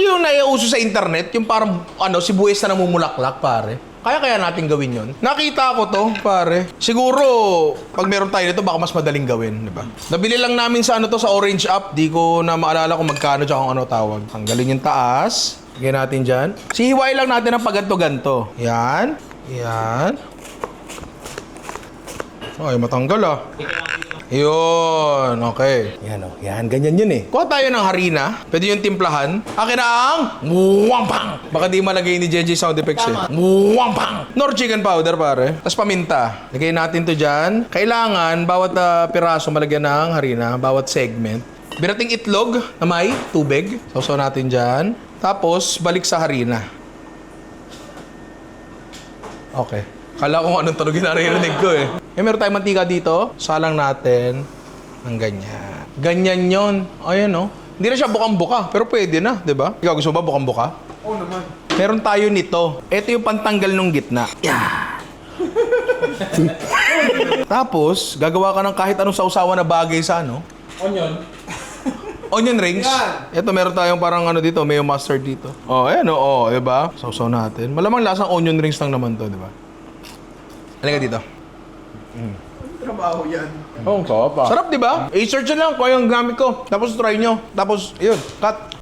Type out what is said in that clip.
yung naiuso sa internet? Yung parang, ano, sibuyas na namumulaklak, pare. Kaya kaya natin gawin yon. Nakita ko to, pare. Siguro, pag meron tayo nito, baka mas madaling gawin, di ba? Nabili lang namin sa ano to, sa Orange app. Di ko na maalala kung magkano tsaka kung ano tawag. Tanggalin yung taas. Lagyan natin dyan. Sihiwain lang natin ng paganto-ganto. Yan. Yan. Ay, matanggal ah. Yun, okay. Yan oh, yan, ganyan yun eh. Kuha tayo ng harina, pwede yung timplahan. Akin na ang wampang! Baka di malagay ni JJ sound effects eh. Wampang! Nor chicken powder pare. Tapos paminta. Lagay natin to dyan. Kailangan bawat ah, piraso malagyan ng harina, bawat segment. Birating itlog na may tubig. Sausaw natin dyan. Tapos, balik sa harina. Okay. Kala ko anong tunog yung naririnig ko eh. Eh, meron tayong mantika dito. Salang natin ng ganyan. Ganyan yon. Ayan oh. Hindi na siya bukang-buka, pero pwede na, di ba? Ikaw gusto ba bukang-buka? Oo naman. Meron tayo nito. Ito yung pantanggal nung gitna. Yeah. Tapos, gagawa ka ng kahit anong sausawa na bagay sa ano. Onion. Onion rings. Yan. Ito, meron tayong parang ano dito, may mustard dito. Oh, ayan oh, oh, di ba? Sausaw natin. Malamang lasang onion rings lang naman to, di ba? Halika dito. Trabaho yan. Oh, sarap, di ba? I-search nyo lang kung yung gamit ko. Tapos try nyo. Tapos, yun, cut.